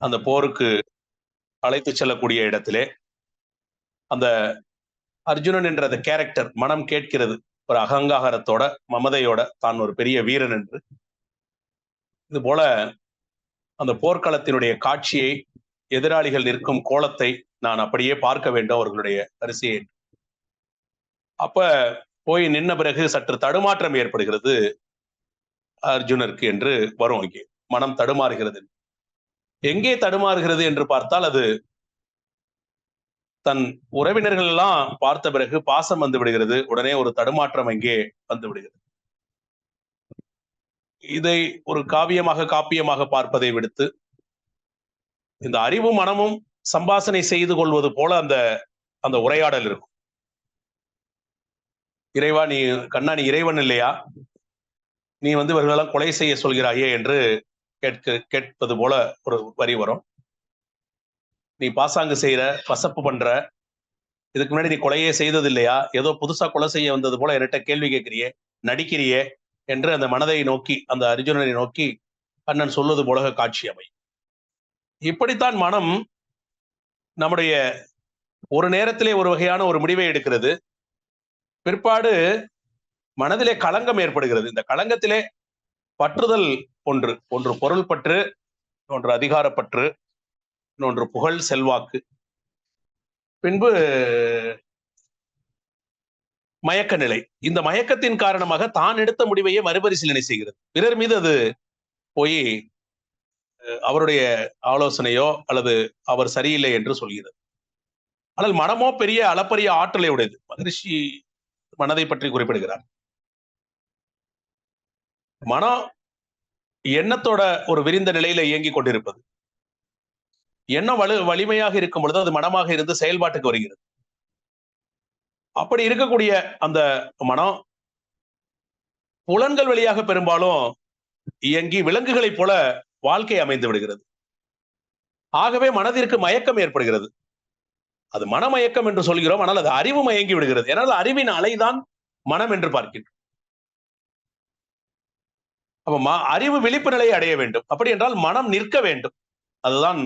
அந்த போருக்கு அழைத்து செல்லக்கூடிய இடத்திலே அந்த அர்ஜுனன் என்ற அந்த கேரக்டர் மனம் கேட்கிறது. ஒரு அகங்காரத்தோட மமதையோட தான் ஒரு பெரிய வீரன் என்று. இது போல அந்த போர்க்களத்தினுடைய காட்சியை எதிராளிகள் நிற்கும் கோலத்தை நான் அப்படியே பார்க்க வேண்டும் அவர்களுடைய வரிசையை. அப்ப போய் நின்ன பிறகு சற்று தடுமாற்றம் ஏற்படுகிறது அர்ஜுனருக்கு என்று வரும் இங்கே. மனம் தடுமாறுகிறது. எங்கே தடுமாறுகிறது என்று பார்த்தால் அது தன் உறவினர்கள் எல்லாம் பார்த்த பிறகு பாசம் வந்து விடுகிறது. உடனே ஒரு தடுமாற்றம் அங்கே வந்து விடுகிறது. இதை ஒரு காவியமாக காப்பியமாக பார்ப்பதை விடுத்து இந்த அறிவும் மனமும் சம்பாசனை செய்து கொள்வது போல அந்த அந்த உரையாடல் இருக்கும். இறைவா நீ கண்ணா நீ இறைவன் இல்லையா? நீ வந்து இவர்களெல்லாம் கொலை செய்ய சொல்கிறாயே என்று கேட்க கேட்பது போல ஒரு வரி வரும். நீ பாசாங்கு செய்யற பசப்பு பண்ற இதுக்கு முன்னாடி நீ கொலையே செய்தது இல்லையா ஏதோ புதுசா கொலை செய்ய வந்தது போல என்கிட்ட கேள்வி கேட்கிறியே நடிக்கிறியே என்று அந்த மனதை நோக்கி அந்த அர்ஜுனனை நோக்கி கண்ணன் சொல்வது போல காட்சி அமை இப்படித்தான் மனம் நம்முடைய ஒரு நேரத்திலே ஒரு வகையான ஒரு முடிவை எடுக்கிறது. பிற்பாடு மனதிலே களங்கம் ஏற்படுகிறது. இந்த களங்கத்திலே பற்றுதல் ஒன்று ஒன்று பொருள் பற்று இன்னொன்று அதிகாரப்பற்று இன்னொன்று புகழ் செல்வாக்கு. பின்பு மயக்க நிலை இந்த மயக்கத்தின் காரணமாக தான் எடுத்த முடிவையே மறுபரிசீலனை செய்கிறது. பிறர் மீது அது போய் அவருடைய ஆலோசனையோ அல்லது அவர் சரியில்லை என்று சொல்கிறது. ஆனால் மனமோ பெரிய அளப்பரிய ஆற்றலை உடையது மகரிஷி மனதை பற்றி குறிப்பிடுகிறார். மனம் எண்ணத்தோட ஒரு விரிந்த நிலையில இயங்கி கொண்டிருப்பது. எண்ணம் வலு வலிமையாக இருக்கும் பொழுது அது மனமாக இருந்து செயல்பாட்டுக்கு வருகிறது. அப்படி இருக்கக்கூடிய அந்த மனம் புலன்கள் வழியாக பெரும்பாலும் இயங்கி விலங்குகளைப் போல வாழ்க்கை அமைந்து விடுகிறது. ஆகவே மனதிற்கு மயக்கம் ஏற்படுகிறது. அது மனமயக்கம் என்று சொல்கிறோம் ஆனால் அது அறிவு மயங்கி விடுகிறது. ஏனால் அறிவின் அலைதான் மனம் என்று பார்க்கின்றோம். அப்ப அறிவு விழிப்பு நிலையை அடைய வேண்டும். அப்படி என்றால் மனம் நிற்க வேண்டும். அதுதான்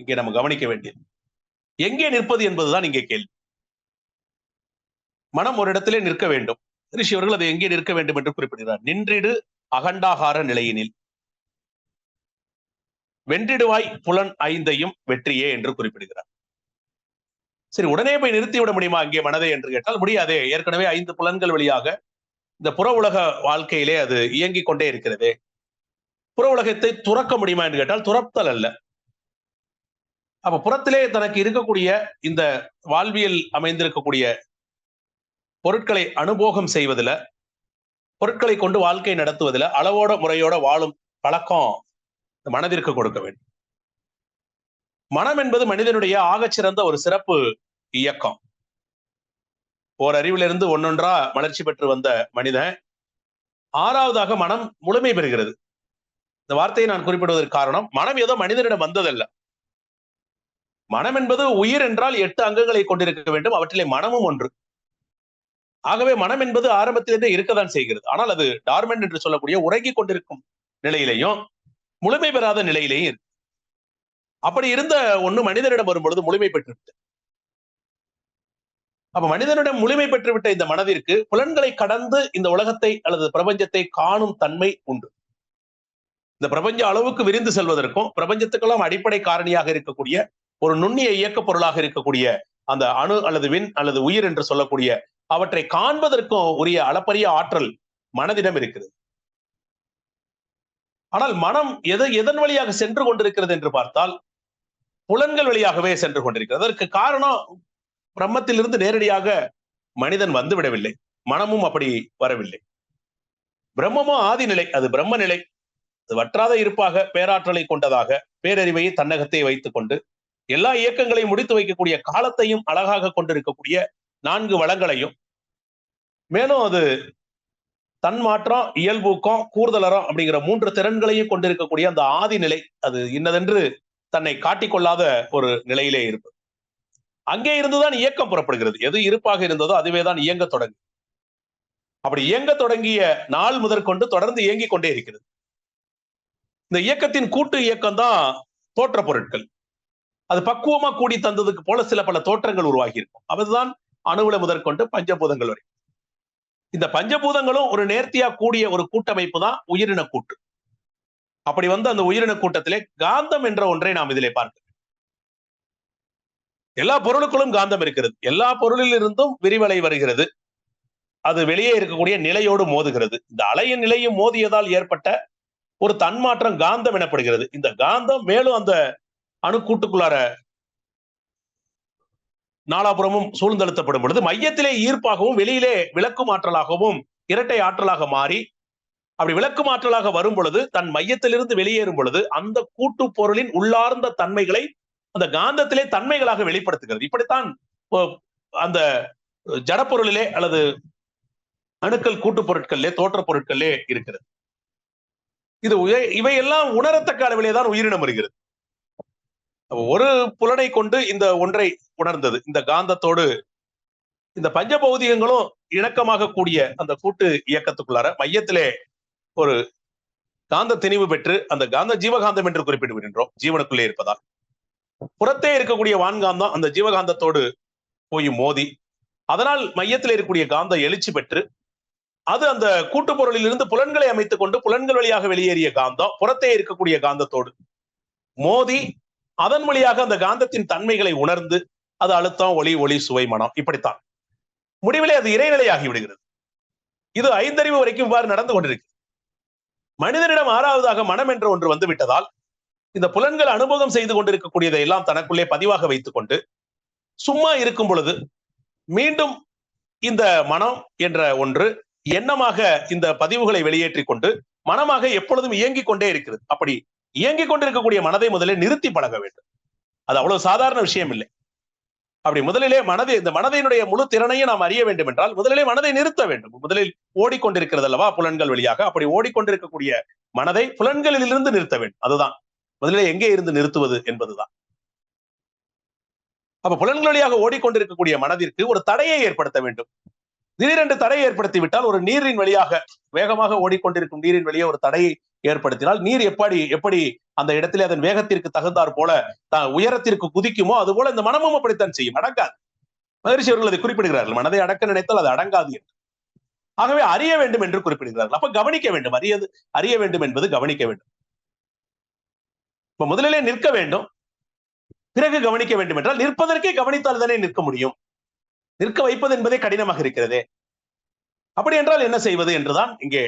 இங்கே நம்ம கவனிக்க வேண்டியது. எங்கே நிற்பது என்பதுதான் இங்கே கேள்வி. மனம் ஒரு இடத்திலே நிற்க வேண்டும். ரிஷி அவர்கள் அதை எங்கே நிற்க வேண்டும் என்று குறிப்பிடுகிறார். நின்றிடு அகண்டாகார நிலையினில். வென்றிடுவாய் புலன் ஐந்தையும் வெற்றியே என்று குறிப்பிடுகிறார். சரி உடனே போய் நிறுத்திவிட முடியுமா அங்கே மனதை என்று கேட்டால் முடியாதே. ஏற்கனவே ஐந்து புலன்கள் வழியாக இந்த புற உலக வாழ்க்கையிலே அது இயங்கிக் கொண்டே இருக்கிறது. புற உலகத்தை துறக்க முடியுமா என்று கேட்டால் துறத்தல் அல்ல. அப்ப புறத்திலே தனக்கு இருக்கக்கூடிய இந்த வாழ்வியல் அமைந்திருக்கக்கூடிய பொருட்களை அனுபோகம் செய்வதில் பொருட்களை கொண்டு வாழ்க்கை நடத்துவதில் அளவோட முறையோட வாழும் பழக்கம் மனதிற்கு கொடுக்க வேண்டும். மனம் என்பது மனிதனுடைய ஆகச்சிறந்த ஒரு சிறப்பு இயக்கம். ஓர் அறிவிலிருந்து ஒன்னொன்றா மலர்ச்சி பெற்று வந்த மனிதன் ஆறாவதாக மனம் முழுமை பெறுகிறது. இந்த வார்த்தையை நான் குறிப்பிடுவதற்கு காரணம் மனம் ஏதோ மனிதனிடம் வந்ததல்ல. மனம் என்பது உயிர் என்றால் எட்டு அங்கங்களை கொண்டிருக்க வேண்டும் அவற்றிலே மனமும் ஒன்று. ஆகவே மனம் என்பது ஆரம்பத்திலிருந்தே இருக்கத்தான் செய்கிறது. ஆனால் அது டார்மெண்ட் என்று சொல்லக்கூடிய உறங்கிக் கொண்டிருக்கும் நிலையிலையும் முழுமை பெறாத நிலையிலேயும் இருக்கு. அப்படி இருந்த ஒண்ணு மனிதனிடம் வரும்பொழுது முழுமை பெற்றுவிட்டது. அப்ப மனிதனிடம் முழுமை பெற்றுவிட்ட இந்த மனதிற்கு புலன்களை கடந்து இந்த உலகத்தை அல்லது பிரபஞ்சத்தை காணும் தன்மை உண்டு. இந்த பிரபஞ்ச அளவுக்கு விரிந்து செல்வதற்கும் பிரபஞ்சத்துக்கெல்லாம் அடிப்படை காரணியாக இருக்கக்கூடிய ஒரு நுண்ணிய இயக்க பொருளாக இருக்கக்கூடிய அந்த அணு அல்லது விண் அல்லது உயிர் என்று சொல்லக்கூடிய அவற்றை காண்பதற்கும் உரிய அளப்பரிய ஆற்றல் மனதிடம் இருக்கிறது ஆனால் மனம் எது எதன் வழியாக சென்று கொண்டிருக்கிறது என்று பார்த்தால் புலன்கள் வழியாகவே சென்று கொண்டிருக்கிறது. அதற்கு காரணம் பிரம்மத்திலிருந்து நேரடியாக மனிதன் வந்து விடவில்லை மனமும் அப்படி வரவில்லை. பிரம்மமும் ஆதிநிலை. அது பிரம்ம நிலை அது வற்றாத இருப்பாக பேராற்றலை கொண்டதாக பேரறிவையை தன்னகத்தை வைத்துக் கொண்டு எல்லா இயக்கங்களையும் முடித்து வைக்கக்கூடிய காலத்தையும் அழகாக கொண்டிருக்கக்கூடிய நான்கு வளங்களையும். மேலும் அது தன்மாற்றம் இயல்பூக்கம் கூடுதலறம் அப்படிங்கிற மூன்று திறன்களையும் கொண்டிருக்கக்கூடிய அந்த ஆதி நிலை அது இன்னதென்று தன்னை காட்டிக்கொள்ளாத ஒரு நிலையிலே இருப்பது. அங்கே இருந்துதான் இயக்கம் புறப்படுகிறது. எது இருப்பாக இருந்ததோ அதுவே தான் இயங்க தொடங்கு. அப்படி இயங்க தொடங்கிய நாள் முதற்கொண்டு தொடர்ந்து இயங்கிக் கொண்டே இருக்கிறது. இந்த இயக்கத்தின் கூட்டு இயக்கம் தான் தோற்ற பொருட்கள். அது பக்குவமா கூடி தந்ததுக்கு போல சில பல தோற்றங்கள் உருவாகி இருக்கும் அதுதான் அணுவுல முதற்கொண்டு பஞ்சபூதங்கள் வரை. இந்த பஞ்சபூதங்களும் ஒரு நேர்த்தியா கூடிய ஒரு கூட்டமைப்பு தான் உயிரின கூட்டு. அப்படி வந்து அந்த உயிரின கூட்டத்திலே காந்தம் என்ற ஒன்றை நாம் இதிலே பார்க்கிறோம் எல்லா பொருளுக்குள்ளும் காந்தம் இருக்கிறது. எல்லா பொருளிலிருந்தும் விரிவலை வருகிறது. அது வெளியே இருக்கக்கூடிய நிலையோடு மோதுகிறது. இந்த அலையின் நிலையும் மோதியதால் ஏற்பட்ட ஒரு தன்மாற்றம் காந்தம் எனப்படுகிறது. இந்த காந்தம் மேலும் அந்த அணுக்கூட்டுக்குள்ளார நாலாபுரமும் சூழ்ந்தழுத்தப்படும் பொழுது மையத்திலே ஈர்ப்பாகவும் வெளியிலே விளக்கு ஆற்றலாகவும் இரட்டை ஆற்றலாக மாறி அப்படி விளக்கு ஆற்றலாக வரும் பொழுது தன் மையத்திலிருந்து வெளியேறும் பொழுது அந்த கூட்டு பொருளின் உள்ளார்ந்த தன்மைகளை அந்த காந்தத்திலே தன்மைகளாக வெளிப்படுத்துகிறது. இப்படித்தான் அந்த ஜடப்பொருளிலே அல்லது அணுக்கள் கூட்டு பொருட்களிலே தோற்ற பொருட்களிலே இருக்கிறது. இது இவையெல்லாம் உணரத்தக்க அளவிலே தான் உயிரினம் வருகிறது. ஒரு புலனை கொண்டு இந்த ஒன்றை உணர்ந்தது. இந்த காந்தத்தோடு இந்த பஞ்சபௌதிகங்களும் இணக்கமாக கூடிய அந்த கூட்டு இயக்கத்துக்குள்ளார மையத்திலே ஒரு காந்த திணிவு பெற்று அந்த காந்த ஜீவகாந்தம் என்று குறிப்பிட்டு விடுகின்றோம் ஜீவனுக்குள்ளே இருப்பதால். புறத்தே இருக்கக்கூடிய வான்காந்தம் அந்த ஜீவகாந்தத்தோடு போய் மோதி அதனால் மையத்தில் இருக்கக்கூடிய காந்தம் எழுச்சி பெற்று அது அந்த கூட்டு பொருளிலிருந்து புலன்களை அமைத்துக் கொண்டு புலன்கள் வழியாக வெளியேறிய காந்தம் புறத்தே இருக்கக்கூடிய காந்தத்தோடு மோதி அதன் வழியாக அந்த காந்தத்தின் தன்மைகளை உணர்ந்து அது அழுத்தம் ஒளி ஒளி சுவை மனம் இப்படித்தான். முடிவிலே அது இறைநிலையாகி விடுகிறது. இது ஐந்தறிவு வரைக்கும் இவ்வாறு நடந்து கொண்டிருக்கு. மனிதனிடம் ஆறாவதாக மனம் என்ற ஒன்று வந்து விட்டதால் இந்த புலன்கள் அனுபவம் செய்து கொண்டிருக்கக்கூடியதை எல்லாம் தனக்குள்ளே பதிவாக வைத்துக் கொண்டு சும்மா இருக்கும் பொழுது மீண்டும் இந்த மனம் என்ற ஒன்று எண்ணமாக இந்த பதிவுகளை வெளியேற்றி கொண்டு மனமாக எப்பொழுதும் இயங்கிக் கொண்டே இருக்கிறது. அப்படி இயங்கிக் கொண்டிருக்கக்கூடிய மனதை முதலில் நிறுத்தி பழக வேண்டும். அது அவ்வளவு சாதாரண விஷயம் இல்லை. அப்படி முதலிலே மனதை இந்த மனதினுடைய முழு திறனையும் நாம் அறிய வேண்டும் என்றால் முதலிலே மனதை நிறுத்த வேண்டும். முதலில் ஓடிக்கொண்டிருக்கிறது அல்லவா புலன்கள் வழியாக? அப்படி ஓடிக்கொண்டிருக்கக்கூடிய மனதை புலன்களிலிருந்து நிறுத்த வேண்டும். அதுதான் முதலிலே எங்கே இருந்து நிறுத்துவது என்பதுதான். அப்ப புலன்கள் வழியாக ஓடிக்கொண்டிருக்கக்கூடிய மனதிற்கு ஒரு தடையை ஏற்படுத்த வேண்டும். திடீரென்று தடையை ஏற்படுத்தி விட்டால் ஒரு நீரின் வழியாக வேகமாக ஓடிக்கொண்டிருக்கும் நீரின் வழியே ஒரு தடையை ஏற்படுத்தினால் நீர் எப்படி எப்படி அந்த இடத்திலே அதன் வேகத்திற்கு தகுந்தார் போல உயரத்திற்கு குதிக்குமோ அது போல இந்த மனமும் அப்படித்தான் செய்யும். அடங்காது. மகரிஷி அவர்கள் அதை குறிப்பிடுகிறார்கள். மனதை அடக்க நினைத்தால் அது அடங்காது என்று. ஆகவே அறிய வேண்டும் என்று குறிப்பிடுகிறார்கள். அப்ப கவனிக்க வேண்டும். அறியது அறிய வேண்டும் என்பது கவனிக்க வேண்டும். இப்ப முதலிலே நிற்க வேண்டும். பிறகு கவனிக்க வேண்டும் என்றால் நிற்பதற்கே கவனித்தால் தானே நிற்க முடியும். நிற்க வைப்பது என்பதே கடினமாக இருக்கிறது. அப்படி என்றால் என்ன செய்வது என்றுதான் இங்கே.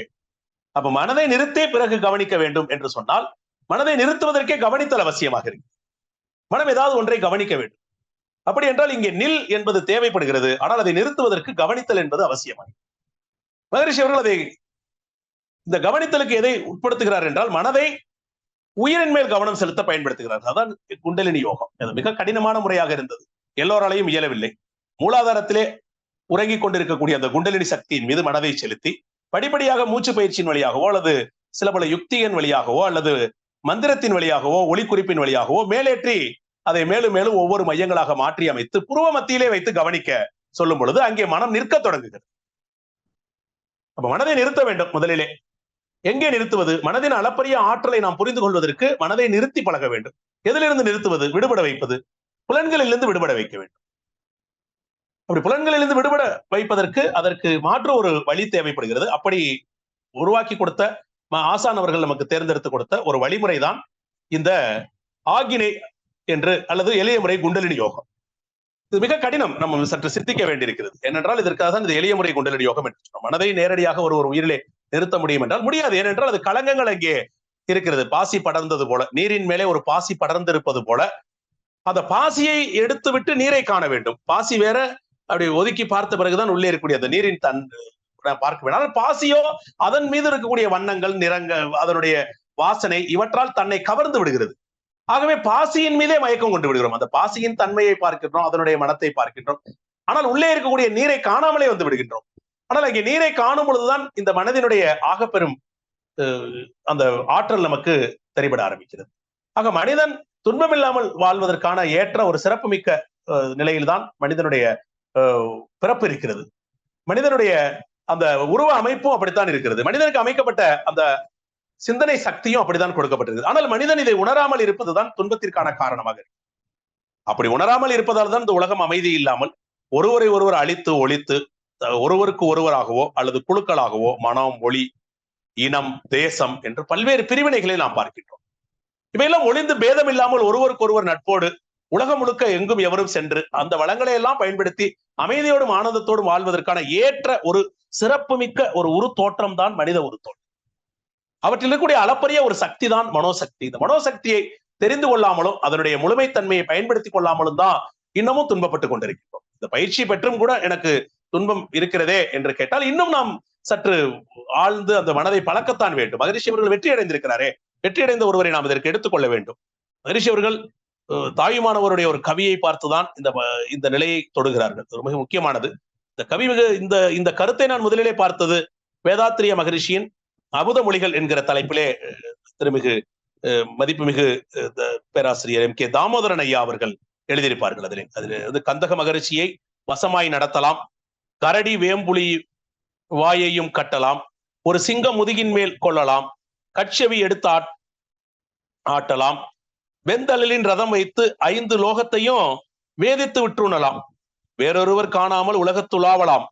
அப்ப மனதை நிறுத்தே பிறகு கவனிக்க வேண்டும் என்று சொன்னால் மனதை நிறுத்துவதற்கே கவனித்தல் அவசியமாக இருக்கு. மனம் ஏதாவது ஒன்றை கவனிக்க வேண்டும். அப்படி என்றால் இங்கே நில் என்பது தேவைப்படுகிறது. ஆனால் அதை நிறுத்துவதற்கு கவனித்தல் என்பது அவசியமாகும் மகரிஷி அவர்கள் அதை இந்த கவனித்தலுக்கு எதை உட்படுத்துகிறார் என்றால் மனதை உயிரின் மேல் கவனம் செலுத்த பயன்படுத்துகிறார் அதான் குண்டலினி யோகம். அது மிக கடினமான முறையாக இருந்தது. எல்லோராலையும் இயலவில்லை. மூலாதாரத்திலே உறங்கிக் கொண்டிருக்கக்கூடிய அந்த குண்டலினி சக்தியின் மீது மனதை செலுத்தி படிப்படியாக மூச்சு பயிற்சியின் வழியாகவோ அல்லது சில பல யுக்தியின் வழியாகவோ அல்லது மந்திரத்தின் வழியாகவோ ஒளிக்குறிப்பின் வழியாகவோ மேலேற்றி அதை மேலும் மேலும் ஒவ்வொரு மையங்களாக மாற்றி அமைத்து புருவ மத்தியிலே வைத்து கவனிக்க சொல்லும் பொழுது அங்கே மனம் நிற்க தொடங்குகிறது. அப்ப மனதை நிறுத்த வேண்டும் முதலிலே. எங்கே நிறுத்துவது? மனதின் அளப்பரிய ஆற்றலை நாம் புரிந்து கொள்வதற்கு மனதை நிறுத்தி பழக வேண்டும். எதிலிருந்து நிறுத்துவது? விடுபட வைப்பது. புலன்களிலிருந்து விடுபட வைக்க வேண்டும். அப்படி புலன்களிலிருந்து விடுபட வைப்பதற்கு அதற்கு மாற்று ஒரு வழி தேவைப்படுகிறது. அப்படி உருவாக்கி கொடுத்த ஆசான் அவர்கள் நமக்கு தேர்ந்தெடுத்து கொடுத்த ஒரு வழிமுறை தான் இந்த ஆகினை என்று அல்லது எளிய முறை குண்டலினி யோகம். இது மிக கடினம். நம்ம சற்று சித்திக்க வேண்டியிருக்கிறது. ஏனென்றால் இதற்காக தான் இந்த எளிய முறை குண்டலினி யோகம் என்று சொன்னோம். மனதை நேரடியாக ஒரு ஒரு உயிரிலே நிறுத்த முடியும் என்றால் முடியாது. ஏனென்றால் அது களங்கங்கள் அங்கே இருக்கிறது. பாசி படர்ந்தது போல நீரின் மேலே ஒரு பாசி படர்ந்திருப்பது போல அந்த பாசியை எடுத்து விட்டு நீரை காண வேண்டும். பாசி வேற அப்படி ஒதுக்கி பார்த்த பிறகுதான் உள்ளே இருக்கக்கூடிய அந்த நீரின் தன் பார்க்க வேண்டும். ஆனால் பாசியோ அதன் மீது இருக்கக்கூடிய வண்ணங்கள் நிறங்கள் அதனுடைய வாசனை இவற்றால் தன்னை கவர்ந்து விடுகிறது. ஆகவே பாசியின் மீதே மயக்கம் கொண்டு விடுகிறோம். அந்த பாசியின் தன்மையை பார்க்கின்றோம் அதனுடைய மனத்தை பார்க்கின்றோம். ஆனால் உள்ளே இருக்கக்கூடிய நீரை காணாமலே வந்து விடுகின்றோம். ஆனால் அங்கே நீரை காணும் பொழுதுதான் இந்த மனதினுடைய ஆகப்பெரும் அந்த ஆற்றல் நமக்கு தெரிபட ஆரம்பிக்கிறது. ஆக மனிதன் துன்பமில்லாமல் வாழ்வதற்கான ஏற்ற ஒரு சிறப்புமிக்க நிலையில்தான் மனிதனுடைய பிறப்பு இருக்கிறது. மனிதனுடைய அந்த உருவ அமைப்பும் அப்படித்தான் இருக்கிறது. மனிதனுக்கு அமைக்கப்பட்ட அந்த சிந்தனை சக்தியும் அப்படித்தான் கொடுக்கப்பட்டிருக்கு ஆனால் மனிதன் இதை உணராமல் இருப்பதுதான் துன்பத்திற்கான காரணமாக இருக்கு. அப்படி உணராமல் இருப்பதால் தான் இந்த உலகம் அமைதி இல்லாமல் ஒருவரை ஒருவர் அழித்து ஒழித்து ஒருவருக்கு ஒருவராகவோ அல்லது குழுக்களாகவோ மனம் மொழி இனம் தேசம் என்று பல்வேறு பிரிவினைகளை நாம் பார்க்கின்றோம். இவையெல்லாம் ஒளிந்து பேதம் இல்லாமல் ஒருவருக்கு ஒருவர் நட்போடு உலகம் முழுக்க எங்கும் எவரும் சென்று அந்த வளங்களை எல்லாம் பயன்படுத்தி அமைதியோடும் ஆனந்தத்தோடும் வாழ்வதற்கான ஏற்ற ஒரு சிறப்புமிக்க ஒரு உரு தோற்றம் தான் மனித உரு தோற்றம். அவற்றில் இருக்கக்கூடிய அளப்பரிய ஒரு சக்தி தான் மனோசக்தி. இந்த மனோசக்தியை தெரிந்து கொள்ளாமலும் அதனுடைய முழுமைத்தன்மையை பயன்படுத்திக் கொள்ளாமலும் தான் இன்னமும் துன்பப்பட்டு கொண்டிருக்கின்றோம். இந்த பயிற்சி பெற்றும் கூட எனக்கு துன்பம் இருக்கிறதே என்று கேட்டால் இன்னும் நாம் சற்று ஆழ்ந்து அந்த மனதை பழக்கத்தான் வேண்டும். மகரிஷி அவர்கள் வெற்றி அடைந்திருக்கிறாரே வெற்றி அடைந்த ஒருவரை நாம் இதற்கு எடுத்துக்கொள்ள வேண்டும். மகரிஷி அவர்கள் தாயுமானவருடைய ஒரு கவியை பார்த்துதான் இந்த இந்த நிலையை தொடுகிறார்கள். ஒரு மிக முக்கியமானது. இந்த கவி மிக இந்த இந்த கருத்தை நான் முதலிலே பார்த்தது வேதாத்திரிய மகரிஷியின் அமுத மொழிகள் என்கிற தலைப்பிலே திருமிகு மதிப்புமிகு த- பேராசிரியர் எம் கே தாமோதரன் ஐயா அவர்கள் எழுதியிருப்பார்கள். அதிலே அதில் வந்து கந்தக மகரிஷியை வசமாய் நடத்தலாம். கரடி வேம்புலி வாயையும் கட்டலாம். ஒரு சிங்கம் முதுகின் மேல் கொள்ளலாம். கட்செவி எடுத்து ஆட்- ஆட்டலாம். வெந்தழலின் ரதம் வைத்து ஐந்து லோகத்தையும் வேதித்து விட்டுணலாம். வேறொருவர் காணாமல் உலகத்துலாவலாம்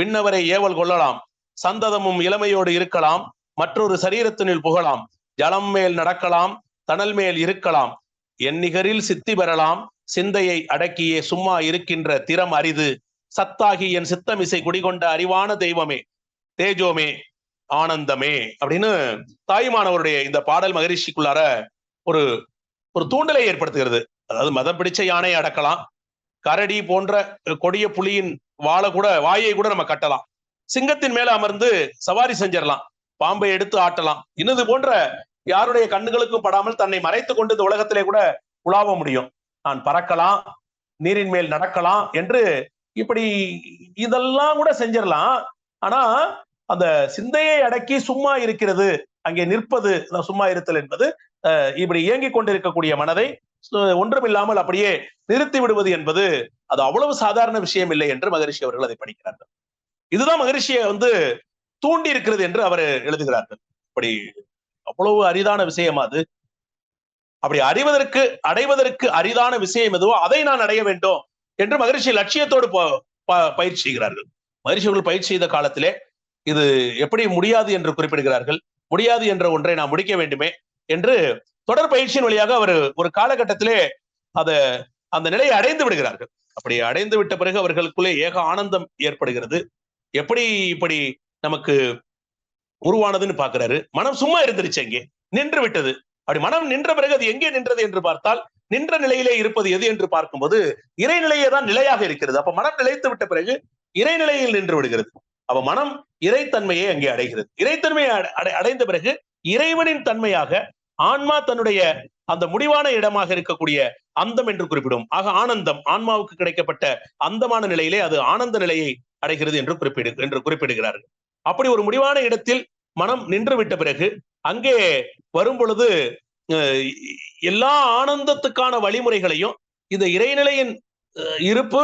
விண்ணவரை ஏவல் கொள்ளலாம். சந்ததமும் இளமையோடு இருக்கலாம். மற்றொரு சரீரத்தினில் புகழாம் ஜலம் மேல் நடக்கலாம். தணல் மேல் இருக்கலாம். எண்ணிகரில் சித்தி பெறலாம். சிந்தையை அடக்கியே சும்மா இருக்கின்ற திறம் அரிது. சத்தாகி என் சித்தமிசை குடிகொண்ட அறிவான தெய்வமே தேஜோமே ஆனந்தமே அப்படின்னு தாயுமானவருடைய இந்த பாடல் மகரிஷிக்குள்ளார ஒரு ஒரு தூண்டலை ஏற்படுத்துகிறது. அதாவது மதம் பிடிச்ச யானையை அடக்கலாம் கரடி போன்ற கொடிய புலியின் வாழை கூட வாயை கூட நம்ம கட்டலாம். சிங்கத்தின் மேல அமர்ந்து சவாரி செஞ்சிடலாம் பாம்பை எடுத்து ஆட்டலாம். இன்னது போன்ற யாருடைய கண்ணுகளுக்கும் படாமல் தன்னை மறைத்து கொண்டு இந்த உலகத்திலே கூட உலாவ முடியும். நான் பறக்கலாம் நீரின் மேல் நடக்கலாம் என்று இப்படி இதெல்லாம் கூட செஞ்சிடலாம். ஆனா அந்த சிந்தையை அடக்கி சும்மா இருக்கிறது அங்கே நிற்பது சும்மா இருத்தல் என்பது அஹ், இப்படி இயங்கிக் கொண்டிருக்கக்கூடிய மனதை ஒன்றுமில்லாமல் அப்படியே நிறுத்தி விடுவது என்பது அது அவ்வளவு சாதாரண விஷயம் இல்லை என்று மகரிஷி அவர்கள் அதை படிக்கிறார்கள். இதுதான் மகரிஷியை வந்து தூண்டி இருக்கிறது என்று அவர் எழுதுகிறார்கள். அப்படி அவ்வளவு அரிதான விஷயம் அது. அப்படி அறிவதற்கு அடைவதற்கு அரிதான விஷயம் எதுவோ அதை நான் அடைய வேண்டும். என்று மகிழ்ச்சி லட்சியத்தோடு ப- ப- பயிற்சி செய்கிறார்கள். மகிழ்ச்சி அவர்கள் பயிற்சி செய்த காலத்திலே இது எப்படி முடியாது என்று குறிப்பிடுகிறார்கள். முடியாது என்ற ஒன்றை நாம் முடிக்க வேண்டுமே என்று தொடர் பயிற்சியின் வழியாக அவர் ஒரு காலகட்டத்திலே அத அந்த நிலையை அடைந்து விடுகிறார்கள். அப்படி அடைந்து விட்ட பிறகு அவர்களுக்குள்ளே ஏக ஆனந்தம் ஏற்படுகிறது. எப்படி இப்படி நமக்கு உருவானதுன்னு பாக்குறாரு மனம் சும்மா இருந்துருச்சு அங்கே. நின்று விட்டது. அப்படி மனம் நின்ற பிறகு அது எங்கே நின்றது என்று பார்த்தால் நின்ற நிலையிலே இருப்பது எது என்று பார்க்கும்போது இறைநிலையே தான் நிலையாக இருக்கிறது. அப்ப மனம் நிலைத்து விட்ட பிறகு இறைநிலையில் நின்று விடுகிறது. அப்ப மனம் இறைத்தன்மையை அங்கே அடைகிறது. இறைத்தன்மையை அடை- அடை- அடைந்த பிறகு இறைவனின் தன்மையாக ஆன்மா தன்னுடைய அந்த முடிவான இடமாக இருக்கக்கூடிய அந்தம் என்று குறிப்பிடும். ஆக ஆனந்தம் ஆன்மாவுக்கு கிடைக்கப்பட்ட அந்தமான நிலையிலே அது ஆனந்த நிலையை அடைகிறது என்று குறிப்பிடு என்று குறிப்பிடுகிறார்கள். அப்படி ஒரு முடிவான இடத்தில் மனம் நின்று விட்ட பிறகு அங்கே வரும் பொழுது எல்லா ஆனந்தத்துக்கான வழிமுறைகளையும் இந்த இறைநிலையின் இருப்பு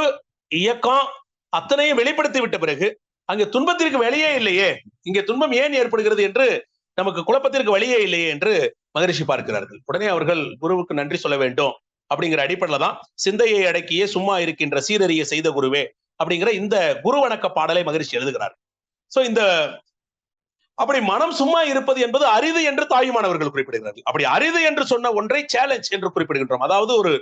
இயக்கம் அத்தனையும் வெளிப்படுத்தி விட்ட பிறகு அங்கே துன்பத்திற்கு வழியே இல்லையே இங்கே துன்பம் ஏன் ஏற்படுகிறது என்று நமக்கு குழப்பத்திற்கு வழியே இல்லையே என்று மகரிஷி பார்க்கிறார்கள். உடனே அவர்கள் குருவுக்கு நன்றி சொல்ல வேண்டும் அப்படிங்கிற அடிப்படையில தான் சிந்தையை அடக்கியே சும்மா இருக்கின்ற சீரறிய செய்த குருவே அப்படிங்கிற இந்த குரு வணக்க பாடலை மகிழ்ச்சி எழுதுகிறார். சோ இந்த அப்படி மனம் சும்மா இருப்பது என்பது அரிது என்று தாயுமானவர்கள் குறிப்பிடுகிறார்கள். அப்படி அரிது என்று சொன்ன ஒன்றை சேலஞ்ச் என்று குறிப்பிடுகின்றோம். அதாவது ஒரு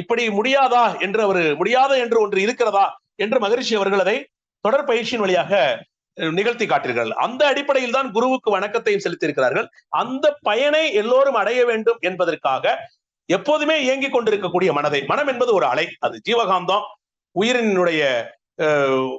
இப்படி முடியாதா என்று அவர் முடியாத என்று ஒன்று இருக்கிறதா என்று மகரிஷி அவர்கள் அதை தொடர் பயிற்சியின் வழியாக நிகழ்த்தி காட்டுகிறார்கள். அந்த அடிப்படையில் தான் குருவுக்கு வணக்கத்தையும் செலுத்தியிருக்கிறார்கள். அந்த பயனை எல்லோரும் அடைய வேண்டும் என்பதற்காக எப்போதுமே இயங்கிக் கொண்டிருக்கக்கூடிய மனதை மனம் என்பது ஒரு அலை. அது ஜீவகாந்தம் உயிரினுடைய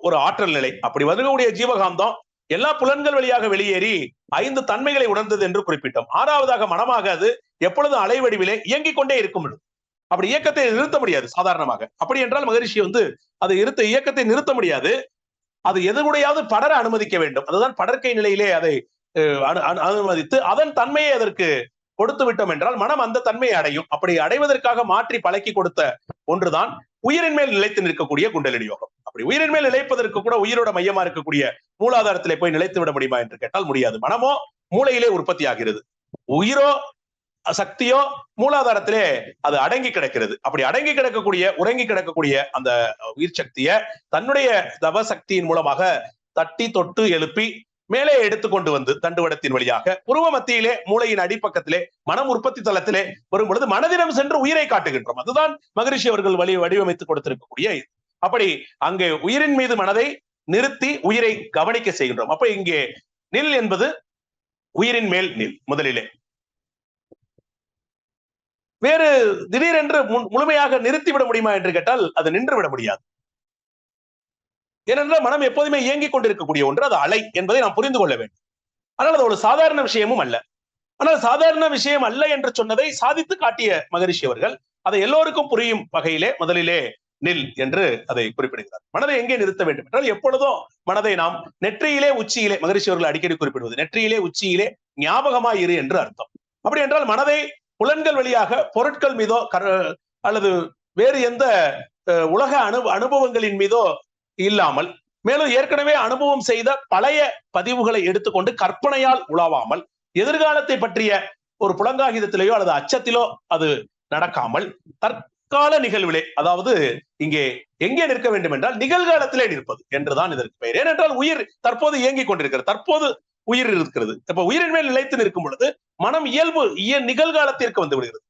ஒரு ஆற்றல் நிலை. அப்படி வருகக்கூடிய ஜீவகாந்தம் எல்லா புலன்கள் வழியாக வெளியேறி ஐந்து தன்மைகளை உணர்ந்தது என்று குறிப்பிட்டோம். ஆறாவதாக மனமாக அது எப்பொழுதும் அலை வடிவிலே இயங்கிக் கொண்டே இருக்கும் அப்படி இயக்கத்தை நிறுத்த முடியாது சாதாரணமாக. அப்படி என்றால் மகரிஷி வந்து அது இருத்த இயக்கத்தை நிறுத்த முடியாது. அது எதுவுடையாவது படர அனுமதிக்க வேண்டும். அதுதான் படற்கை நிலையிலே அதை அனு- அனுமதித்து அதன் தன்மையை அதற்கு கொடுத்து விட்டோம் என்றால் மனம் அந்த தன்மையை அடையும். அப்படி அடைவதற்காக மாற்றி பழக்கி கொடுத்த ஒன்றுதான் உயிரின் மேல் நிலைத்து நிற்கக்கூடிய குண்டலினி யோகம். அப்படி உயிரின் மேல் நிலைப்பதற்கு கூட உயிரோட மையமா இருக்கக்கூடிய மூலாதாரத்திலே போய் நிலைத்து விட முடியுமா என்று கேட்டால் முடியாது. மனமோ மூளையிலே உற்பத்தி ஆகிறது. உயிரோ சக்தியோ மூலாதாரத்திலே அது அடங்கி கிடக்கிறது. அப்படி அடங்கி கிடக்கக்கூடிய உறங்கி கிடக்கக்கூடிய அந்த உயிர் சக்தியை தன்னுடைய தவ சக்தியின் மூலமாக தட்டி தொட்டு எழுப்பி மேலே எடுத்துக்கொண்டு வந்து தண்டுவடத்தின் வழியாக புருவ மத்தியிலே மூளையின் அடிப்பக்கத்திலே மனம் உற்பத்தி தளத்திலே வரும் பொழுது மனதிடம் சென்று உயிரை காட்டுகின்றோம். அதுதான் மகரிஷி அவர்கள் வழி வடிவமைத்து கொடுத்திருக்கக்கூடிய இது. அப்படி அங்கே உயிரின் மீது மனதை நிறுத்தி உயிரை கவனிக்க செய்கின்றோம். அப்ப இங்கே நில் என்பது உயிரின் மேல் நில் முதலிலே. வேறு திடீரென்று முழுமையாக நிறுத்திவிட முடியுமா என்று கேட்டால் அது நின்று விட முடியாது. ஏனென்றால் மனம் எப்போதுமே இயங்கிக் கொண்டிருக்கக்கூடிய ஒன்று அது அலை என்பதை நாம் புரிந்து கொள்ள வேண்டும். ஆனால் அது ஒரு சாதாரண விஷயமும் அல்ல. ஆனால் சாதாரண விஷயம் அல்ல என்று சொன்னதை சாதித்து காட்டிய மகரிஷி அவர்கள் அதை எல்லோருக்கும் புரியும் வகையிலே முதலிலே நில் என்று அதை குறிப்பிடுகிறார். மனதை எங்கே நிறுத்த வேண்டும் என்றால் எப்பொழுதும் மனதை நாம் நெற்றியிலே உச்சியிலே மகரிஷி அவர்கள் அடிக்கடி குறிப்பிடுவது நெற்றியிலே உச்சியிலே ஞாபகமாய் இரு என்று அர்த்தம். அப்படி என்றால் மனதை புலன்கள் வழியாக பொருட்கள் மீதோ அல்லது வேறு எந்த உலக அனு அனுபவங்களின் மீதோ இல்லாமல் மேலும் ஏற்கனவே அனுபவம் செய்த பழைய பதிவுகளை எடுத்துக்கொண்டு கற்பனையால் உலாவாமல் எதிர்காலத்தை பற்றிய ஒரு புலங்காகிதத்திலேயோ அல்லது அச்சத்திலோ அது நடக்காமல் தற்கால நிகழ்விலே அதாவது இங்கே எங்கே நிற்க வேண்டும் என்றால் நிகழ்காலத்திலே நிற்பது என்றுதான் இதற்கு பெயர். ஏனென்றால் உயிர் தற்போது இயங்கிக் கொண்டிருக்கிறது. தற்போது உயிர் இருக்கிறது. இப்ப உயிரின் மேல் நிலைத்து நிற்கும் பொழுது மனம் இயல்பு நிகழ்காலத்திற்கு வந்து விடுகிறது.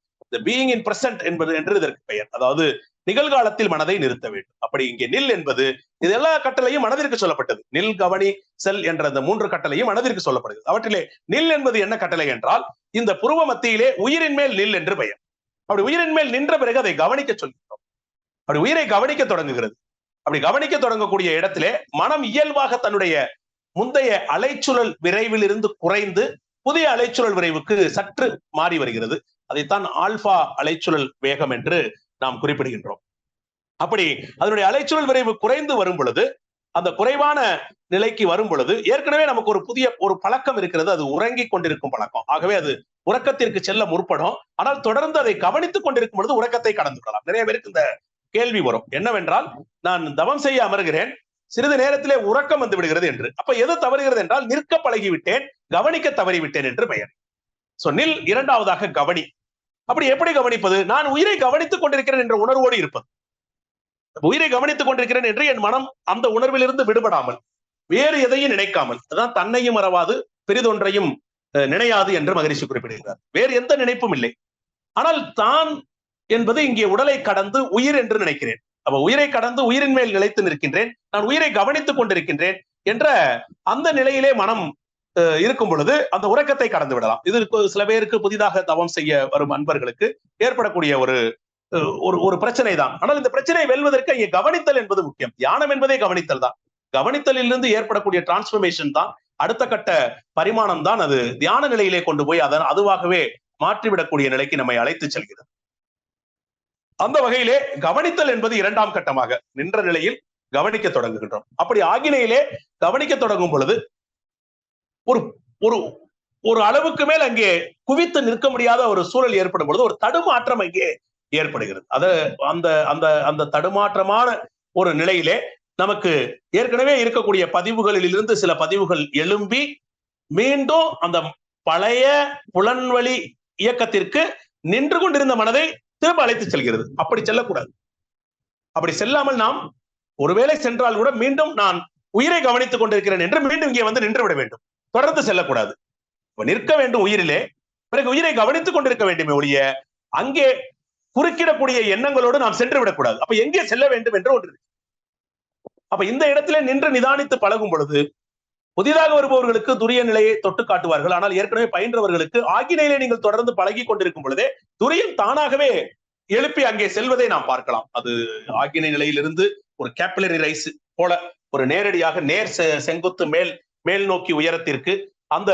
பீயிங் இன் பிரசன்ட் என்பது என்று இதற்கு பெயர். அதாவது நிகழ்காலத்தில் மனதை நிறுத்த வேண்டும். அப்படி இங்கே நில் என்பது இது எல்லா கட்டளையும் மனதிற்கு சொல்லப்பட்டது. நில் கவனி செல் என்ற அந்த மூன்று கட்டளையும் மனதிற்கு சொல்லப்படுகிறது. அவற்றிலே நில் என்பது என்ன கட்டளை என்றால் இந்த புருவ மத்தியிலே உயிரின் மேல் நில் என்று பெயர். அப்படி உயிரின் மேல் நின்ற பிறகு அதை கவனிக்க சொல்கிறோம் அப்படி உயிரை கவனிக்க தொடங்குகிறது. அப்படி கவனிக்க தொடங்கக்கூடிய இடத்திலே மனம் இயல்பாக தன்னுடைய முந்தைய அலைச்சுழல் விரைவில் இருந்து குறைந்து புதிய அலைச்சுழல் விரைவுக்கு சற்று மாறி வருகிறது. அதைத்தான் ஆல்பா அலைச்சுழல் வேகம் என்று நாம் குறிப்பிடுகின்றோம். அப்படி அதனுடைய அலைச்சுழல் விரைவு குறைந்து வரும் பொழுது அந்த குறைவான நிலைக்கு வரும் பொழுது ஏற்கனவே நமக்கு ஒரு புதிய ஒரு பழக்கம் இருக்கிறது அது உறங்கி கொண்டிருக்கும் பழக்கம். ஆகவே அது உறக்கத்திற்கு செல்ல முற்படும். ஆனால் தொடர்ந்து அதை கவனித்துக் கொண்டிருக்கும் பொழுது உறக்கத்தை கடந்து விடலாம். நிறைய பேருக்கு இந்த கேள்வி வரும். என்னவென்றால் நான் தவம் செய்ய அமர்கிறேன் சிறிது நேரத்திலே உறக்கம் வந்து விடுகிறது என்று. அப்ப எது தவறுகிறது என்றால் நிற்க பழகிவிட்டேன் கவனிக்க தவறிவிட்டேன் என்று பெயர். சோ நில் இரண்டாவதாக கவனி. அப்படி எப்படி கவனிப்பது? நான் உயிரை கவனித்துக் கொண்டிருக்கிறேன் என்ற உணர்வோடு இருப்பது. உயிரை கவனித்துக் கொண்டிருக்கிறேன் என்று என் மனம் அந்த உணர்விலிருந்து விடுபடாமல் வேறு எதையும் நினைக்காமல் அதான் தன்னையும் மறவாது பெரிதொன்றையும் நினையாது என்று மகரிஷி குறிப்பிடுகிறார். வேறு எந்த நினைப்பும் இல்லை. ஆனால் தான் என்பது இங்கே உடலை கடந்து உயிர் என்று நினைக்கிறேன். அப்ப உயிரை கடந்து உயிரின் மேல் நிலைத்து நிற்கின்றேன் நான் உயிரை கவனித்துக் கொண்டிருக்கின்றேன் என்ற அந்த நிலையிலே மனம் இருக்கும் பொழுது அந்த உறக்கத்தை கடந்து விடலாம். இது சில பேருக்கு புதிதாக தவம் செய்ய வரும் அன்பர்களுக்கு ஏற்படக்கூடிய ஒரு ஒரு ஒரு பிரச்சனை தான் ஆனால் இந்த பிரச்சனையை வெல்வதற்கு இங்கே கவனித்தல் என்பது முக்கியம். தியானம் என்பதே கவனித்தல் தான். கவனித்தலிலிருந்து ஏற்படக்கூடிய டிரான்ஸ்பர்மேஷன் தான் அடுத்த கட்ட பரிமாணம் தான் அது. தியான நிலையிலே கொண்டு போய் அதன் அதுவாகவே மாற்றிவிடக்கூடிய நிலைக்கு நம்மை அழைத்து செல்கிறது. அந்த வகையிலே கவனித்தல் என்பது இரண்டாம் கட்டமாக நின்ற நிலையில் கவனிக்க தொடங்குகின்றோம். அப்படி ஆகினையிலே கவனிக்க தொடங்கும் பொழுது ஒரு ஒரு ஒரு அளவுக்கு மேல் அங்கே குவித்து நிற்க முடியாத ஒரு சூழல் ஏற்படும் பொழுது ஒரு தடுமாற்றம் அங்கே ஏற்படுகிறது. அது அந்த அந்த அந்த தடுமாற்றமான ஒரு நிலையிலே நமக்கு ஏற்கனவே இருக்கக்கூடிய பதிவுகளில் இருந்து சில பதிவுகள் எழும்பி மீண்டும் அந்த பழைய புலன்வழி இயக்கத்திற்கு நின்று கொண்டிருந்த மனதை திரும்ப அழைத்து செல்கிறது. அப்படி செல்லக்கூடாது. அப்படி செல்லாமல் நாம் ஒருவேளை சென்றால் கூட மீண்டும் நான் உயிரை கவனித்துக் கொண்டிருக்கிறேன் என்று மீண்டும் இங்கே வந்து நின்று விட வேண்டும். தொடர்ந்து செல்லக்கூடாது. நிற்க வேண்டும் உயிரிலே பிறகு உயிரை கவனித்துக் கொண்டிருக்க வேண்டுமே ஒழிய அங்கே குறுக்கிடக்கூடிய எண்ணங்களோடு நாம் சென்று விடக்கூடாது. அப்ப எங்கே செல்ல வேண்டும் என்று ஒன்று அப்ப இந்த இடத்திலே நின்று நிதானித்து பழகும் பொழுது புதிதாக வருபவர்களுக்கு துரிய நிலையை தொட்டு காட்டுவார்கள். ஆனால் ஏற்கனவே பயின்றவர்களுக்கு ஆகினையிலே நீங்கள் தொடர்ந்து பழகி கொண்டிருக்கும் பொழுதே துரியம் தானாகவே எழுப்பி அங்கே செல்வதை நாம் பார்க்கலாம். அது ஆகினை நிலையிலிருந்து ஒரு கேப்பிலரி ரைஸ் போல ஒரு நேரடியாக நேர் செங்குத்து மேல் மேல் நோக்கி உயரத்திற்கு அந்த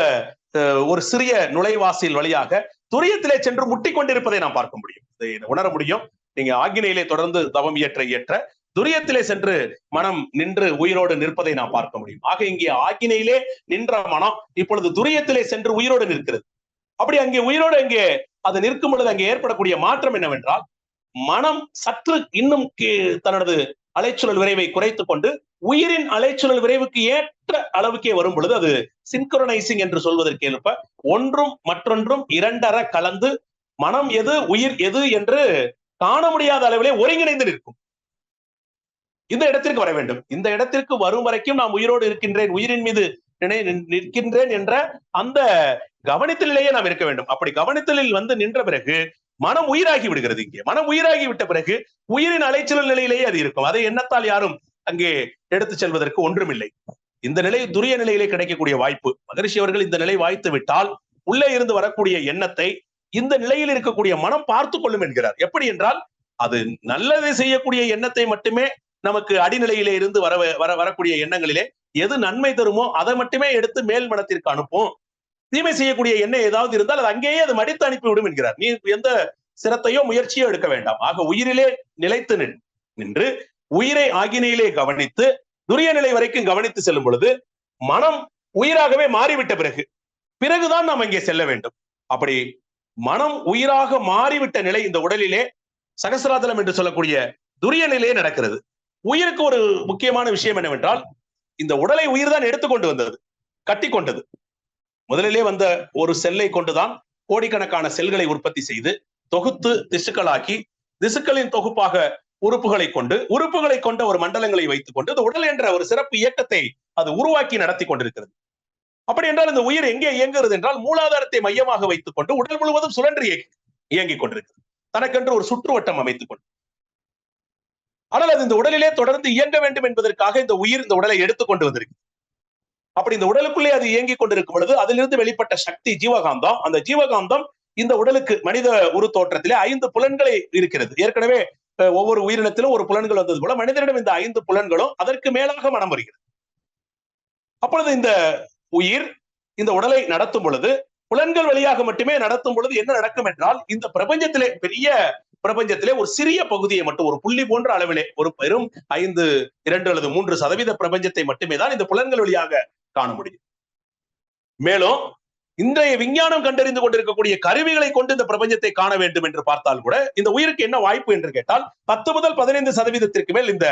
ஒரு சிறிய நுழைவாசில் வழியாக துரியத்திலே சென்று முட்டி கொண்டிருப்பதை நாம் பார்க்க முடியும். உணர முடியும். நீங்க ஆகினையிலே தொடர்ந்து தவம் இயற்ற இயற்ற துரியத்திலே சென்று மனம் நின்று உயிரோடு நிற்பதை நாம் பார்க்க முடியும். ஆக இங்கே ஆகினையிலே நின்ற மனம் இப்பொழுது துரியத்திலே சென்று உயிரோடு நிற்கிறது. அப்படி அங்கே உயிரோடு அங்கே அது நிற்கும் பொழுது அங்கே ஏற்படக்கூடிய மாற்றம் என்னவென்றால் மனம் சற்று இன்னும் தனது அலைச்சுழல் விரைவை குறைத்துக் கொண்டு உயிரின் அலைச்சுழல் விரைவுக்கு ஏற்ற அளவுக்கே வரும் பொழுது அது சின்குரனைசிங் என்று சொல்வதற்கு ஏற்ப ஒன்றும் மற்றொன்றும் இரண்டர கலந்து மனம் எது உயிர் எது என்று காண முடியாத அளவிலே ஒருங்கிணைந்து நிற்கும். இந்த இடத்திற்கு வர வேண்டும். இந்த இடத்திற்கு வரும் வரைக்கும் நான் உயிரோடு இருக்கின்றேன் உயிரின் மீது நினை- நிற்கின்றேன் என்ற அந்த கவனித்தலிலேயே நாம் இருக்க வேண்டும். அப்படி கவனித்தலில் வந்து நின்ற பிறகு மனம் உயிராகி விடுகிறது இங்கே. மனம் உயிராகி விட்ட பிறகு உயிரின் அலைச்சல் நிலையிலேயே அது இருக்கும். அதை எண்ணத்தால் யாரும் அங்கே எடுத்துச் செல்வதற்கு ஒன்றுமில்லை. இந்த நிலை துரிய நிலையிலே கிடைக்கக்கூடிய வாய்ப்பு. மகரிஷி அவர்கள் இந்த நிலை வாய்த்து விட்டால் உள்ளே இருந்து வரக்கூடிய எண்ணத்தை இந்த நிலையில் இருக்கக்கூடிய மனம் பார்த்து கொள்ளும் என்கிறார். எப்படி என்றால் அது நல்லதை செய்யக்கூடிய எண்ணத்தை மட்டுமே நமக்கு அடிநிலையிலே இருந்து வர வர வரக்கூடிய எண்ணங்களிலே எது நன்மை தருமோ அதை மட்டுமே எடுத்து மேல் மனத்திற்கு அனுப்பும். தீமை செய்யக்கூடிய எண்ணம் ஏதாவது இருந்தால் அது அங்கேயே அது மடித்து அனுப்பிவிடும் என்கிறார். நீ எந்த சிரத்தையோ முயற்சியோ எடுக்க வேண்டாம். ஆக உயிரிலே நிலைத்து நின்- நின்று உயிரை ஆகினையிலே கவனித்து துரிய நிலை வரைக்கும் கவனித்து செல்லும் பொழுது மனம் உயிராகவே மாறிவிட்ட பிறகு பிறகுதான் நாம் அங்கே செல்ல வேண்டும். அப்படி மனம் உயிராக மாறிவிட்ட நிலை இந்த உடலிலே சகசிராதலம் என்று சொல்லக்கூடிய துரிய நிலையே நடக்கிறது. உயிருக்கு ஒரு முக்கியமான விஷயம் என்னவென்றால் இந்த உடலை உயிர் தான் எடுத்துக்கொண்டு வந்தது கட்டி கொண்டது முதலிலே வந்த ஒரு செல்லை கொண்டுதான் கோடிக்கணக்கான செல்களை உற்பத்தி செய்து தொகுத்து திசுக்களாக்கி திசுக்களின் தொகுப்பாக உறுப்புகளை கொண்டு உறுப்புகளை கொண்ட ஒரு மண்டலங்களை வைத்துக் கொண்டு இந்த உடல் என்ற ஒரு சிறப்பு இயக்கத்தை அது உருவாக்கி நடத்தி கொண்டிருக்கிறது. அப்படி என்றால் இந்த உயிர் எங்கே இயங்குகிறது என்றால் மூலாதாரத்தை மையமாக வைத்துக் கொண்டு உடல் முழுவதும் சுழன்று இயக்கி இயங்கிக் கொண்டிருக்கிறது. தனக்கென்று ஒரு சுற்றுவட்டம் அமைத்துக் கொண்டு. ஆனால் அது இந்த உடலிலே தொடர்ந்து இயங்க வேண்டும் என்பதற்காக இந்த உயிர் இந்த உடலை எடுத்துக்கொண்டு வந்திருக்கு. அப்படி இந்த உடலுக்குள்ளே அது இயங்கிக் கொண்டிருக்கும் பொழுது அதிலிருந்து வெளிப்பட்ட சக்தி ஜீவகாந்தம் அந்த ஜீவகாந்தம் இந்த உடலுக்கு மனித உரு தோற்றத்திலே ஐந்து புலன்களை இருக்கிறது. ஏற்கனவே ஒவ்வொரு உயிரினத்திலும் ஒரு புலன்கள் வந்தது போல மனிதனிடம் இந்த ஐந்து புலன்களும் அதற்கு மேலாக மனம் வருகிறது. அப்பொழுது இந்த உயிர் இந்த உடலை நடத்தும் பொழுது புலன்கள் வழியாக மட்டுமே நடத்தும் பொழுது என்ன நடக்கும் என்றால் இந்த பிரபஞ்சத்திலே பெரிய பிரபஞ்சத்திலே ஒரு சிறிய பகுதியை மட்டும் ஒரு புள்ளி போன்ற அளவிலே ஒரு பெரும் ஐந்து இரண்டு அல்லது மூன்று சதவீத பிரபஞ்சத்தை மட்டுமே தான் இந்த புலன்கள் வழியாக காண முடியும். மேலும் இன்றைய விஞ்ஞானம் கண்டறிந்து கொண்டிருக்கக்கூடிய கருவிகளை கொண்டு இந்த பிரபஞ்சத்தை காண வேண்டும் என்று பார்த்தால் கூட இந்த உயிருக்கு என்ன வாய்ப்பு என்று கேட்டால் பத்து முதல் பதினைந்து சதவீதத்திற்கு மேல் இந்த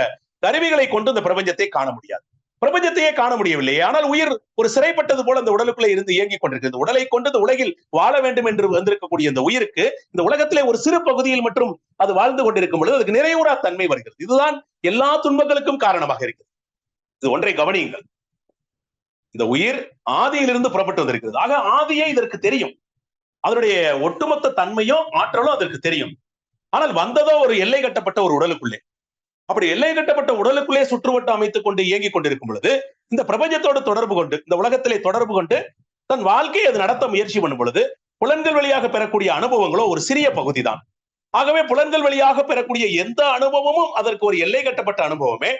கருவிகளை கொண்டு இந்த பிரபஞ்சத்தை காண முடியாது. பிரபஞ்சத்தையே காண முடியவில்லை. ஆனால் உயிர் ஒரு சிறைப்பட்டது போல அந்த உடலுக்குள்ளே இருந்து இயங்கிக் கொண்டிருக்கிறது. இந்த உடலை கொண்டு இந்த உலகில் வாழ வேண்டும் என்று வந்திருக்கக்கூடிய இந்த உயிருக்கு இந்த உலகத்திலே ஒரு சிறு பகுதியில் மட்டும் அது வாழ்ந்து கொண்டிருக்கும் பொழுது அதுக்கு நிறைவுறா தன்மை வருகிறது. இதுதான் எல்லா துன்பங்களுக்கும் காரணமாக இருக்கிறது. இது ஒன்றை கவனியுங்கள். இந்த உயிர் ஆதியிலிருந்து புறப்பட்டு வந்திருக்கிறது. ஆக ஆதியே இதற்கு தெரியும். அதனுடைய ஒட்டுமொத்த தன்மையும் ஆற்றலும் அதற்கு தெரியும். ஆனால் வந்ததோ ஒரு எல்லை கட்டப்பட்ட ஒரு உடலுக்குள்ளே. அப்படி எல்லை கட்டப்பட்ட உடலுக்குள்ளே சுற்றுவட்டம் அமைத்துக் கொண்டு இயங்கிக் கொண்டிருக்கும் பொழுது இந்த பிரபஞ்சத்தோடு தொடர்பு கொண்டு இந்த உலகத்திலே தொடர்பு கொண்டு தன் வாழ்க்கையை அது நடத்த முயற்சி பண்ணும் பொழுது புலன்கள் வழியாக பெறக்கூடிய அனுபவங்களோ ஒரு சிறிய பகுதி தான் ஆகவே புலன்கள் வழியாக பெறக்கூடிய எந்த அனுபவமும் அதற்கு ஒரு எல்லை கட்டப்பட்ட அனுபவமே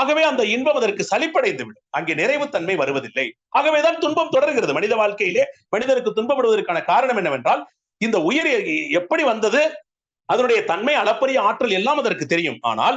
ஆகவே அந்த இன்பம் அதற்கு சலிப்படைந்து விடும் அங்கே நிறைவுத்தன்மை வருவதில்லை. ஆகவேதான் துன்பம் தொடர்கிறது. மனித வாழ்க்கையிலே மனிதனுக்கு துன்பப்படுவதற்கான காரணம் என்னவென்றால் இந்த உயிர் எப்படி வந்தது? அதனுடைய தன்மை அளப்பரிய ஆற்றல் எல்லாம் அதற்கு தெரியும். ஆனால்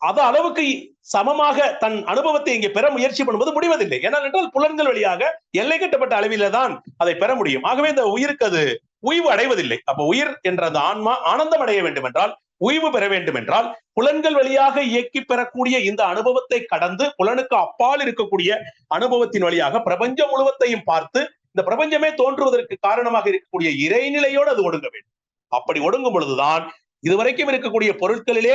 அது அளவுக்கு சமமாக தன் அனுபவத்தை இங்கே பெற முயற்சி பண்ணுவது முடிவதில்லை. ஏனென்றால் என்றால் புலன்கள் வழியாக எல்லை கட்டப்பட்ட அளவில தான் அதை பெற முடியும். ஆகவே இந்த உயிருக்கு அது உய்வு அடைவதில்லை. அப்ப உயிர் என்ற அந்த ஆன்மா ஆனந்தம் அடைய வேண்டும் என்றால் உய்வு பெற வேண்டும் என்றால் புலன்கள் வழியாக இயக்கி பெறக்கூடிய இந்த அனுபவத்தை கடந்து புலனுக்கு அப்பால் இருக்கக்கூடிய அனுபவத்தின் வழியாக பிரபஞ்சம் முழுவதையும் பார்த்து இந்த பிரபஞ்சமே தோன்றுவதற்கு காரணமாக இருக்கக்கூடிய இறைநிலையோடு அது ஒடுங்க வேண்டும். அப்படி ஒடுங்கும் பொழுதுதான் இதுவரைக்கும் இருக்கக்கூடிய பொருட்களிலே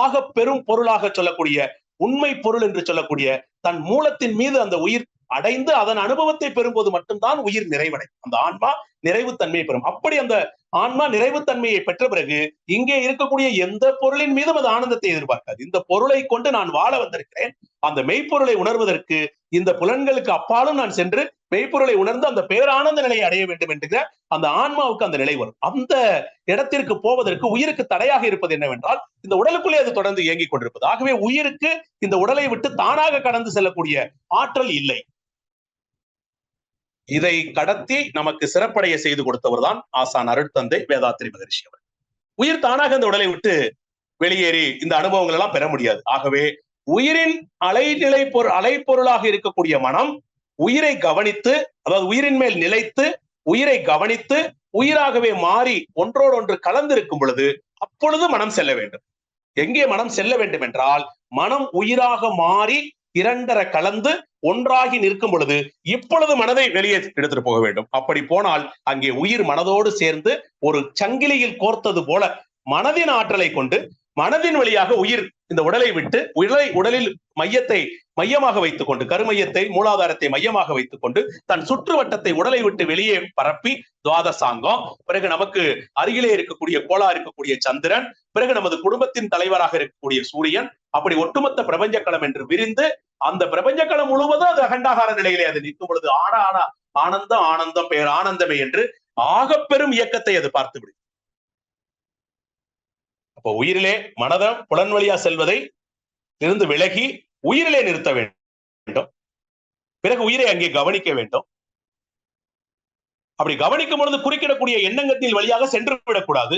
ஆக பெரும் பொருளாக சொல்லக்கூடிய உண்மை பொருள் என்று சொல்லக்கூடிய தன் மூலத்தின் மீது அந்த உயிர் அடைந்து அதன் அனுபவத்தை பெறும்போது மட்டும்தான் உயிர் நிறைவடை அந்த ஆன்மா நிறைவுத்தன்மையை பெறும். அப்படி அந்த ஆன்மா நிறைவுத்தன்மையை பெற்ற பிறகு இங்கே இருக்கக்கூடிய எந்த பொருளின் மீதும் அது ஆனந்தத்தை எதிர்பார்க்காது. இந்த பொருளை கொண்டு நான் வாழ வந்திருக்கிறேன். அந்த மெய்ப்பொருளை உணர்வதற்கு இந்த புலன்களுக்கு அப்பாலும் நான் சென்று மெய்ப்பொருளை உணர்ந்து அந்த பேரானந்த நிலையை அடைய வேண்டும் என்கிற அந்த ஆன்மாவுக்கு அந்த நிலை வரும். அந்த இடத்திற்கு போவதற்கு உயிருக்கு தடையாக இருப்பது என்னவென்றால் இந்த உடலுக்குள்ளே அது தொடர்ந்து இயங்கிக் கொண்டிருப்பது. ஆகவே உயிருக்கு இந்த உடலை விட்டு தானாக கடந்து செல்லக்கூடிய ஆற்றல் இல்லை. இதை கடத்தி நமக்கு சிறப்படைய செய்து கொடுத்தவர் தான் ஆசான் அருட்தந்தை வேதாத்திரி மகரிஷி அவர் உயிர் தானாக இந்த உடலை விட்டு வெளியேறி இந்த அனுபவங்கள் எல்லாம் பெற முடியாது. ஆகவே உயிரின் அலைநிலை பொருள் அலைப்பொருளாக இருக்கக்கூடிய மனம் உயிரை கவனித்து அதாவது உயிரின் மேல் நிலைத்து உயிரை கவனித்து உயிராகவே மாறி ஒன்றோடு ஒன்று கலந்திருக்கும் பொழுது அப்பொழுது மனம் செல்ல வேண்டும். எங்கே மனம் செல்ல வேண்டும் என்றால் மனம் உயிராக மாறி இரண்டரை கலந்து ஒன்றாகி நிற்கும் பொழுது இப்பொழுது மனதை வெளியே எடுத்துட்டு போக வேண்டும். அப்படி போனால் அங்கே உயிர் மனதோடு சேர்ந்து ஒரு சங்கிலியில் கோர்த்தது போல மனதின் ஆற்றலை கொண்டு மனதின் வழியாக உயிர் இந்த உடலை விட்டு உடலை உடலில் மையத்தை மையமாக வைத்துக் கொண்டு கருமையத்தை மூலாதாரத்தை மையமாக வைத்துக் கொண்டு தன் சுற்று வட்டத்தை உடலை விட்டு வெளியே பரப்பி துவாதசாங்கம். பிறகு நமக்கு அருகிலே இருக்கக்கூடிய கோலா இருக்கக்கூடிய சந்திரன் பிறகு நமது குடும்பத்தின் தலைவராக இருக்கக்கூடிய சூரியன். அப்படி ஒட்டுமொத்த பிரபஞ்ச களம் என்று விரிந்து அந்த பிரபஞ்ச களம் முழுவதும் அது அகண்டாகார நிலையிலே அது நிற்கும் பொழுது ஆட ஆனா ஆனந்தம் ஆனந்தம் பெயர் ஆனந்தமே என்று ஆகப்பெரும் இயக்கத்தை அது பார்த்து விடும் அப்போ உயிரிலே மனதம் புலன் வழியா செல்வதை இருந்து விலகி உயிரிலே நிறுத்த வேண்டும். பிறகு உயிரை அங்கே கவனிக்க வேண்டும். அப்படி கவனிக்கும் பொழுது குறுக்கிடக்கூடிய எண்ணங்கத்தின் வழியாக சென்று விடக்கூடாது.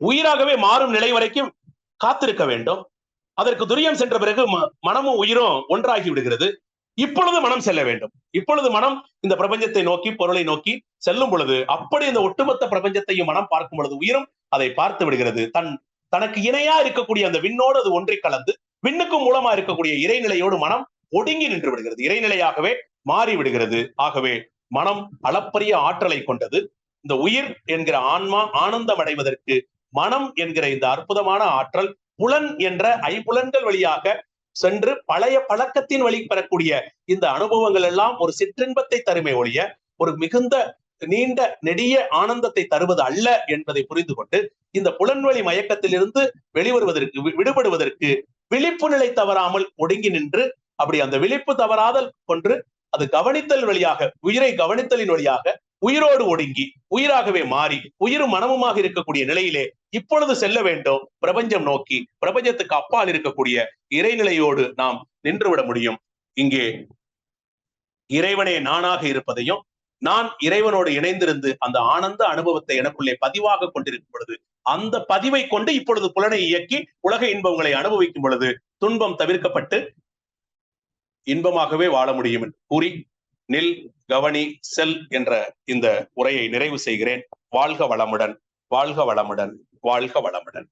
உயிராகவே மாறும் நிலை வரைக்கும் காத்திருக்க வேண்டும். அதற்கு துரியம் சென்ற பிறகு மனமும் உயிரும் ஒன்றாகி விடுகிறது. இப்பொழுது மனம் செல்ல வேண்டும். இப்பொழுது மனம் இந்த பிரபஞ்சத்தை நோக்கி பொருளை நோக்கி செல்லும் பொழுது அப்படி இந்த ஒட்டுமொத்த பிரபஞ்சத்தையும் மனம் பார்க்கும் பொழுது உயிரும் அதை பார்த்து விடுகிறது. தன் தனக்கு இணையா இருக்கக்கூடிய அந்த விண்ணோடு அது ஒன்றை கலந்து விண்ணுக்கும் மூலமா இருக்கக்கூடிய இறைநிலையோடு மனம் ஒடுங்கி நின்று விடுகிறது. இறைநிலையாகவே மாறி விடுகிறது. ஆகவே மனம் அளப்பரிய ஆற்றலை கொண்டது. இந்த உயிர் என்கிற ஆன்மா ஆனந்தம் அடைவதற்கு மனம் என்கிற இந்த அற்புதமான ஆற்றல் புலன் என்ற ஐம்புலன்கள் வழியாக சென்று பழைய பழக்கத்தின் வழி பெறக்கூடிய இந்த அனுபவங்கள் எல்லாம் ஒரு சிற்றின்பத்தை தருமை ஒழிய ஒரு மிகுந்த நீண்ட நெடிய ஆனந்தத்தை தருவது அல்ல என்பதை புரிந்து கொண்டு இந்த புலன்வழி மயக்கத்திலிருந்து வெளிவருவதற்கு விடுபடுவதற்கு விழிப்பு நிலை தவறாமல் ஒடுங்கி நின்று அப்படி அந்த விழிப்பு தவறாதல் கொன்று அது கவனித்தல் வழியாக உயிரை கவனித்தலின் வழியாக உயிரோடு ஒடுங்கி உயிராகவே மாறி உயிரும் மனமுமாக இருக்கக்கூடிய நிலையிலே இப்பொழுது செல்ல வேண்டும். பிரபஞ்சம் நோக்கி பிரபஞ்சத்துக்கு அப்பால் இருக்கக்கூடிய இறைநிலையோடு நாம் நின்றுவிட முடியும். இங்கே இறைவனே நானாக இருப்பதையும் நான் இறைவனோடு இணைந்திருந்து அந்த ஆனந்த அனுபவத்தை எனக்குள்ளே பதிவாக கொண்டிருக்கும் பொழுது அந்த பதிவை கொண்டு இப்பொழுது புலனை இயக்கி உலக இன்பங்களை அனுபவிக்கும் பொழுது துன்பம் தவிர்க்கப்பட்டு இன்பமாகவே வாழ முடியும் என்று கூறி நில் கவனி செல் என்ற இந்த உரையை நிறைவு செய்கிறேன். வாழ்க வளமுடன் வாழ்க வளமுடன் வாழ்க வளமுடன்.